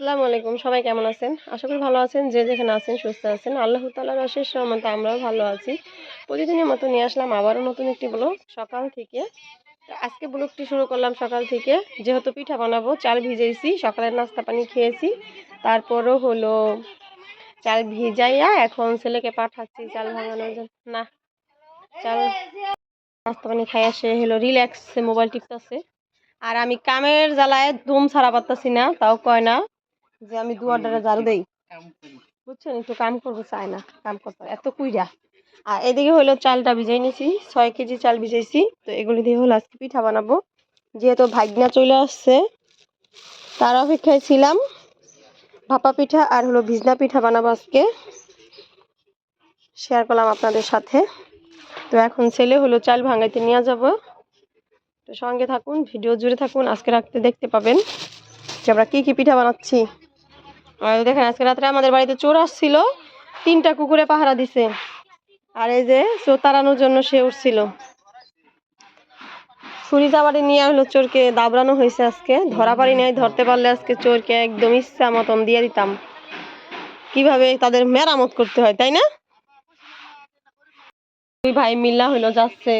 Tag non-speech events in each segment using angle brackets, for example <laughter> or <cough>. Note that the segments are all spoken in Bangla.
আসসালামু আলাইকুম, সবাই কেমন আছেন? আশা করি ভালো আছেন, যে যেখানে আছেন সুস্থ আছেন। আল্লাহ তালার অশেষ রহমতে আমরাও ভালো আছি। প্রতিদিনের মতো নিয়ে আসলাম আবারও নতুন একটি ব্লগ, সকাল থেকে। আজকে ব্লগটি শুরু করলাম সকাল থেকে। যেহেতু পিঠা বানাবো, চাল ভিজেছি, সকালের নাস্তা পানি খেয়েছি। তারপরও হলো চাল ভিজাইয়া এখন ছেলেকে পাঠাচ্ছি চাল ভাঙানোর জন্য। না, চাল নাস্তা পানি খাই আসে হলো রিল্যাক্সে মোবাইল টিপতেছে। আর আমি কামের জ্বালায় ধুম ছাড়া পারতাছি না, তাও কয় না। যে আমি দুয়ারটারে ঝাড়ু দেই। বুঝছেন? একটু কাম করব চায় না কাম করতে এত কুইরা। আর এদিকে হলো চালটা ভিজাই নিয়েছি ছয় কেজি চাল ভিজাইছি। তো এগুলি দিয়ে হলো আজকে পিঠা বানাবো। যেহেতু ভাগনা চলে আসছে তার অপেক্ষায় ছিলাম। ভাপা পিঠা আর হলো ভিজনা পিঠা বানাবো আজকে। শেয়ার করলাম আপনাদের সাথে। তো এখন ছেলে হলো চাল ভাঙাইতে নিয়ে যাব। তো সঙ্গে থাকুন ভিডিও জুড়ে থাকুন আজকে রাখতে দেখতে পাবেন যে আমরা কী কী পিঠা বানাচ্ছি। দেখেন, আজকে রাত্রে আমাদের বাড়িতে চোর আসছিল, তিনটা কুকুরে পাহারা দিছে। আর এই যে চোর তাড়ানোর জন্য সে উঠছিল। ছুরি চাবাড়ি নিয়ে হলো চোরকে দাবড়ানো হয়েছে আজকে। ধরা পারি নাই, ধরতে পারলে আজকে চোরকে একদম ইচ্ছা মতন দিয়ে দিতাম। কীভাবে তাদের মেরামত করতে হয়, তাই না? দুই ভাই মিল্লা হইল যাচ্ছে।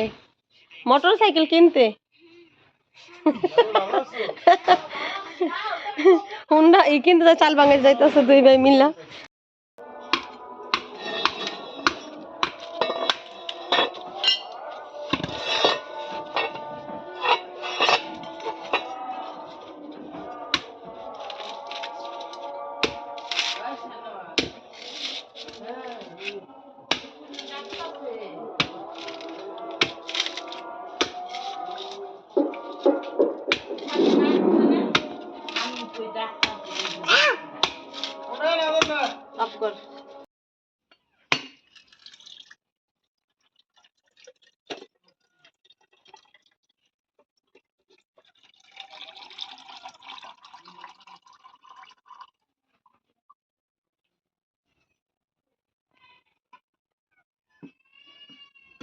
মোটর সাইকেল কিনতে <laughs> হুন্ডা ই কিনতে চাল ভাঙে যাইতেছে দুই ভাই মিল্লা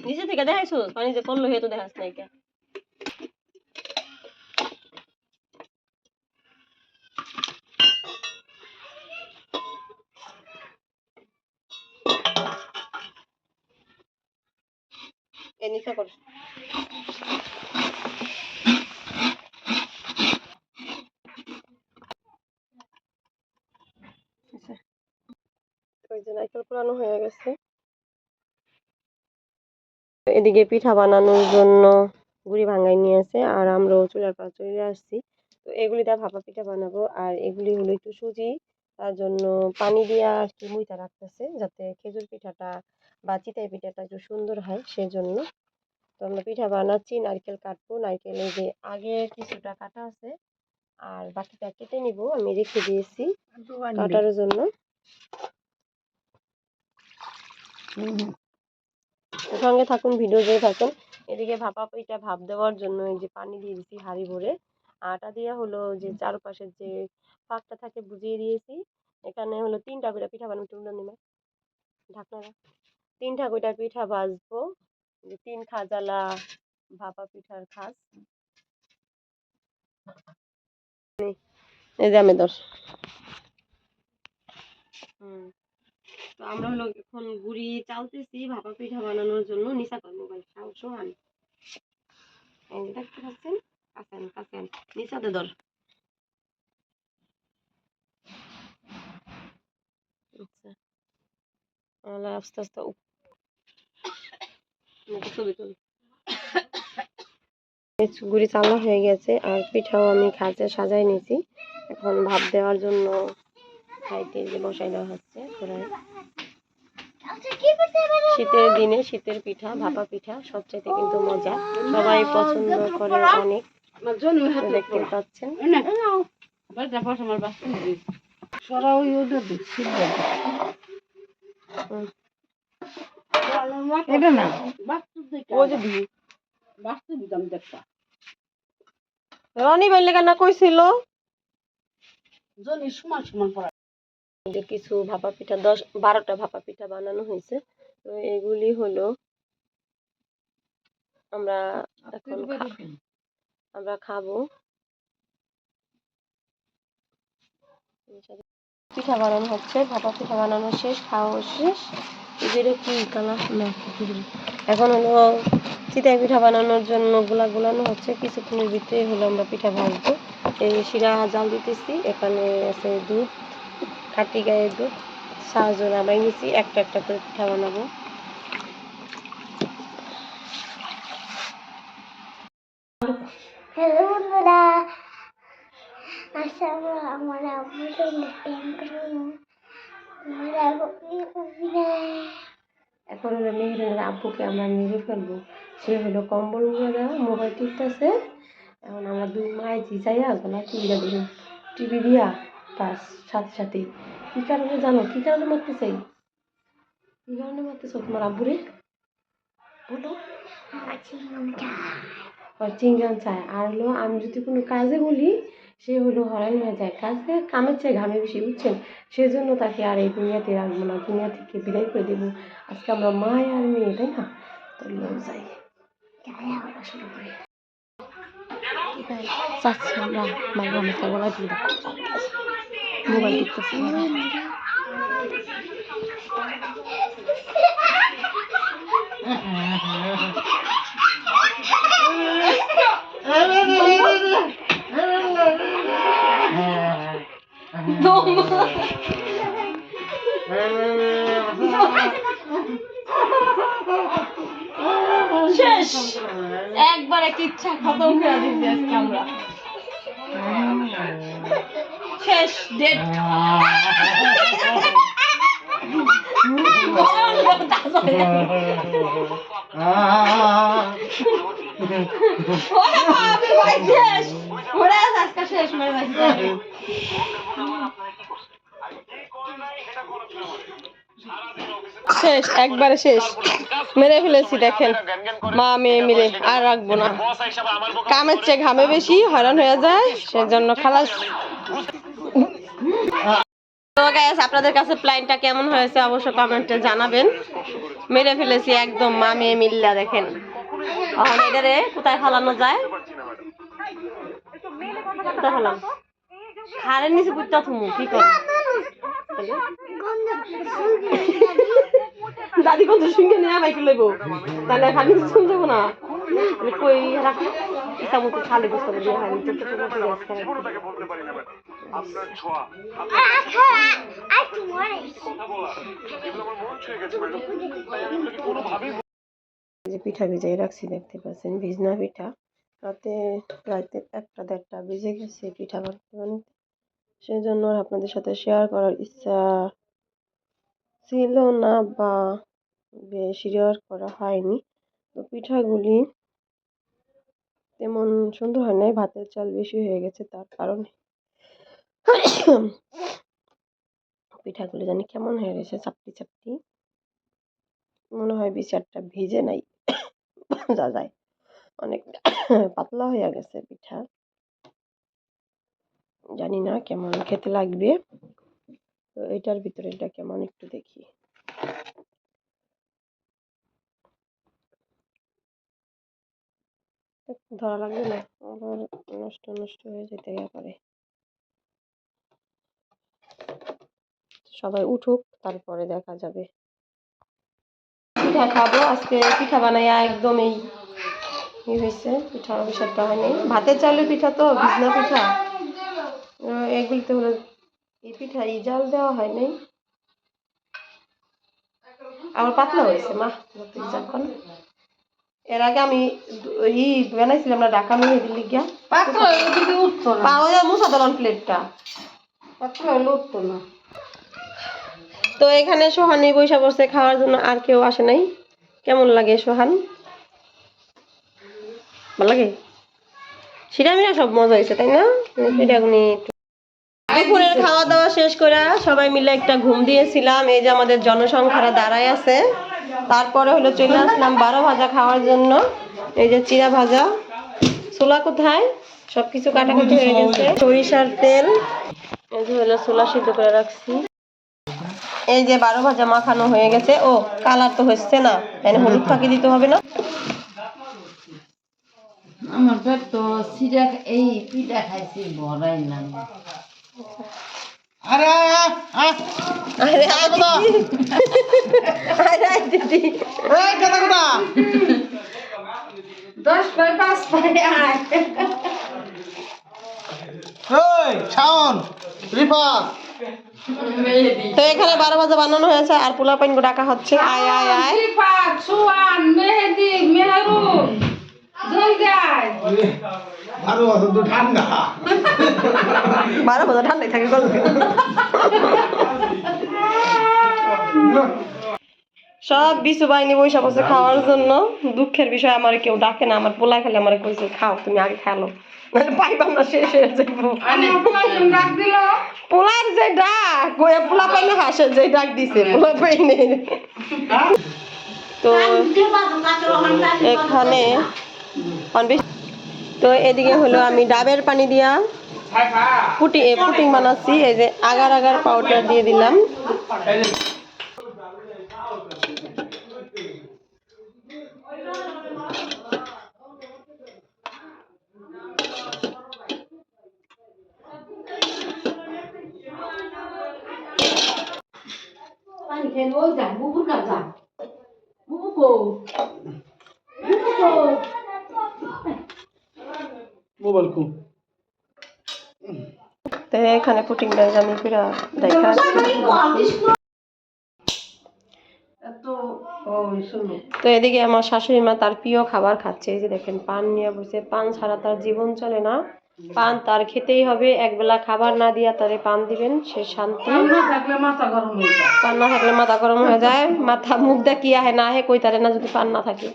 নিচে থেকে দেখাইছো? পানি যে পড়ল হে তো দেখাস নাই কে? নিচে কর। আচ্ছা। যে নারকেল পুরানো হয়ে গেছে। এদিকে পিঠা বানানোর জন্য গুড়ি ভাঙাই নিয়েছে আর আমরাও চুলার পাড় চলে আসছি। তো এগুলি দিয়ে ভাপা পিঠা বানাবো আর এগুলি হলো একটু সুজি তার জন্য পানি দিয়ে আর কি মুইতা রাখতেছে যাতে খেজুর পিঠাটা বা চিতাই পিঠাটা একটু সুন্দর হয় সেজন্য। তো আমরা পিঠা বানাচ্ছি নারকেল কাটবো নারকেল এই যে আগে কিছুটা কাটা আছে আর বাকিটা কেটে নিব আমি রেখে দিয়েছি কাটার জন্য। সঙ্গে থাকুন, ভিডিও জুড়ে থাকুন। এদিকে ভাপা পিঠা ভাপ দেওয়ার জন্য এই যে পানি দিয়ে দিছি হাঁড়ি ভরে। আটা দিয়ে হলো যে চারপাশের যে ফাঁকটা থাকে বুঝিয়ে দিয়েছি। এখানে হলো তিনটা করে পিঠা বানাবো তুলে নিবে ঢাকনাটা তিনটা করে পিঠা ভাজবো যে তিন খাজালা ভাপা পিঠার খাস। এই যে আমি দশ। হুম। তো আমরা হলো এখন গুড়ি চালতেছি ভাপা পিঠা বানানোর জন্য নিশা কর মোবাইল। যে দেখতে পাচ্ছেন? কাছেন নিশাতে ধর। আচ্ছা। আস্তে আস্তে উপ- ছবি তুলি। গুড়ি চালা হয়ে গেছে আর পিঠাও আমি খাঁচে সাজাই নিয়েছি এখন ভাপ দেওয়ার জন্য খাইতে যে বসাই দেওয়া হচ্ছে কড়াই শীতের দিনে শীতের পিঠা ভাপা পিঠা সবচাইতে কিন্তু মজা। সবাই পছন্দ করে অনেক। দেখতে পাচ্ছেন। এটা না। ও যে রনি বাইলে কেন কইছিল? জনি সমান সমান পড়া যে কিছু ভাপা পিঠা দশ বারোটা ভাপা পিঠা বানানো হয়েছে। তো এগুলি হলো আমরা এখন আমরা খাব। পিঠা বানানো হচ্ছে ভাপা পিঠা বানানো শেষ খাওয়া শেষ। এগুলো কি কালার? না এখন হলো চিতাই পিঠা বানানোর জন্য গোলা গোলানো হচ্ছে। কিছুক্ষণের ভিতরেই হলো আমরা পিঠা ভাজবো। এই শিরা জাল দিতেছি এখানে আছে দুধ খাটি গায়ের দুধ সাহায্য নামাই নিছি একটা একটা করে পিঠা বানাবো। হ্যালো বন্ধুরা আজকে আমরা আব্বুর এখন হলো মেহেরের আব্বুকে আমরা মেরে ফেলব। সে হলো কম্বল মুড়ে মোবাইল টিপতেছে। এখন আমরা দুই মায় যাইয়া গলা টিভিটা দেখুন টিভি দিয়া বাস সাথে সাথে কী কারণে জানো? কী কারণে মারতে চাই কী কারণে মারতে চাও তোমার আব্বুরে? বলো। চিংগাম চায়। আর হলো আমি যদি কোনো কাজে বলি, সে হলো হরান হয়ে যায়। কাজে কামের চেয়ে ঘামে বেশি, বুঝছেন? সেজন্য তাকে আর এই দুনিয়াতে রাখব না দুনিয়া থেকে বিদায় করে দেবো। আজকে আমরা মায় আর মেয়ে, তাই না? তো লোক যাই। পড়াশোনা করে আমরা গলা দিয়ে মোবাইল টিপতেছি শেষ। একবারে কিচ্ছা খতম করে দিচ্ছি শেষ ডেট শেষ, একবারে শেষ। মেরে ফেলেছি, দেখেন। মা, মেয়ে মিলে আর রাখব না। কামের চেয়ে ঘামে বেশি হয়রান হয়ে যায়, সেজন্য খালাস। আপনাদের কাছে প্ল্যানটা কেমন হয়েছে অবশ্য কমেন্টে জানাবেন। মেরে ফেলেছি একদম মা মেয়ে মিল্লা দেখেন। কোথায় ফালানো যায়? কোথায় নিচে থুমু, কি দাদি কত সঙ্গে নিয়ে বাইকে তাহলে খালি না। কই রাখ ইচ্ছা মতো খালি বুঝতে আপনার ছোঁয়া আচ্ছা আর তোমার কথা বলা এগুলো আমার মন ছুঁয়ে গেছে ম্যাডাম। তাই আমি আপনাকে কোনোভাবেই যে পিঠা ভিজাই রাখছি দেখতে পাচ্ছেন ভিজনা পিঠা। রাতে রাতে একটা দেড়টা ভিজে গেছে পিঠা বানাতে বানাতে। সেই জন্য আর আপনাদের সাথে শেয়ার করার ইচ্ছা ছিল না বা শেয়ার করা হয়নি। তো পিঠাগুলি তেমন সুন্দর হয় নাই ভাতের চাল বেশি হয়ে গেছে তার কারণে। <coughs> পিঠাগুলি জানি কেমন হয়ে গেছে চাপটি চাপটি মনে হয় বিচারটা ভিজে নাই। <coughs> যা যায়। অনেক <coughs> পাতলা হয়ে গেছে পিঠা। জানি না কেমন খেতে লাগবে। তো এটার ভিতরে এটা কেমন একটু দেখি। ধরা লাগবে না। আবার নষ্ট নষ্ট হয়ে যেতে পারে। সবাই উঠুক তারপরে দেখা যাবে। পিঠা খাব আজকে পিঠা বানাইয়া একদম এই হয়েছে পিঠা অভিষেকটা হয়নি। ভাতের চালের পিঠা তো ভিজনা পিঠা। এগুলিতে হলো এই পিঠা এই জাল দেওয়া হয় নাই। আমার পাতলা হয়েছে মা যখন এর আগে আমি ই বানাইছিলাম না ঢাকা ওদিকে উঠতো না। পাওয়া যায় মুসা দলান প্লেটটা পাতলা হলে উঠতো না। তো এখানে সোহানি বৈশা বসে খাওয়ার জন্য, আর কেউ আসে নাই। কেমন লাগে সোহান? ভালো লাগে? সিরামিরা সব মজা হয়েছে, তাই না? দুপুরের খাওয়া দাওয়া শেষ করে সবাই মিলে একটা ঘুম দিয়েছিলাম। এই যে আমাদের জনসংখ্যারা দাঁড়ায় আছে। তারপরে হলো চলে আসলাম বারো ভাজা খাওয়ার জন্য। এই যে চিরা ভাজা। ছোলা কোথায়? সবকিছু কাটাকুটি হয়ে গেছে। সরিষার তেল। এই যে হলো ছোলা সিদ্ধ করে রাখছি। এই যে বারো ভাজা মাখানো হয়ে গেছে ও কালার তো হচ্ছে না তাই হলুদ ফাঁকি দিতে হবে না। আমার পেট তো সিরা এই পিঠা খাইছি ভরাই না। আরে আরে দিদি। এই কাদা কোথা দশ পাই পাঁচ পাই আয় এই শাওন রিফাত। তো এখানে বারো বাজে বানানো হয়েছে আর পোলা পাইন ডাকা হচ্ছে। আয় আয় আয়। মেহেদি আয় তো ঠান্ডা। বারো বাজে ঠান্ডাই থাকে গল্প সব বিশু বাহিনী বৈশা বসে খাওয়ার জন্য। দুঃখের বিষয় আমার কেউ ডাকে না আমার পোলা খেলে আমার কইছে খাও তুমি আগে খেলো। মানে পাইবাম না শেষ হয়ে যাব পোলার যে ডাক ওই পোলা পাইলে হাসে যে ডাক দিছে পোলা পাইনে তো এখানে তো এদিকে হলো আমি ডাবের পানি দিয়া পুটি এ, পুটিং বানাচ্ছি এই যে আগার আগার পাউডার দিয়ে দিলাম। পানি খেয়ে ওই যা বুবুর কাছে যা কো বুবু কো মোবাইল কো তো এখানে পুটিং ডাল আমি পুরা দেখা তো ওই শুনো তো এদিকে আমার শাশুড়ি মা তার প্রিয় খাবার খাচ্ছে। এই যে দেখেন পান নিয়ে বসে পান ছাড়া তার জীবন চলে না। পান তার খেতেই হবে। একবেলা খাবার না দিয়া তারে পান দিবেন সে শান্তি। পান না থাকলে মাথা গরম হয়ে যায়। মাথা মুখ দা কি আহে না আহে কই তারে না যদি পান না থাকে।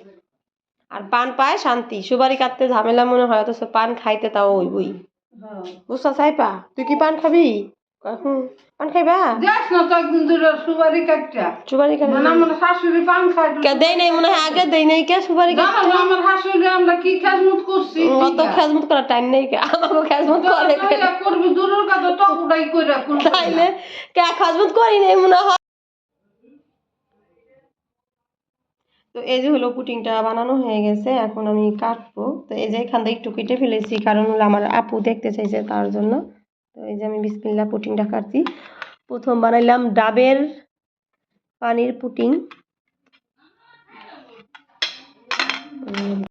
আর পান পায় শান্তি। সুপারি কাটতে ঝামেলা মনে হয় অথচ পান খাইতে তাও ওই বই। হ্যাঁ। বুঝতে চাইপা তুই কি পান খাবি? কয়, পান খাইবা? যাস না তো একদিন ধরে সুপারি কাটটা সুপারি কাটে মানে আমার শাশুড়ি পান খায় কে দেই নাই? মনে হয় আগে দেই নাই কে সুপারি জানো না আমার শাশুড়ি আমরা কি খেজমত করছি? অত খেজমত করার টাইম নেই কে? আমাকে খেজমত করে কে? করবি? দূরের কথা টক উঠাই কইরা করবি? তাইলে কে খেজমত করি নাই মনে হয়? তো এই যে হলো পুটিংটা বানানো হয়ে গেছে এখন আমি কাটবো। তো এই যে এখান থেকে একটু কেটে ফেলেছি কারণ হলো আমার আপু দেখতে চাইছে তার জন্য। তো এই যে আমি বিসমিল্লা পুটিংটা কাটছি। প্রথম বানাইলাম ডাবের পানির পুটিং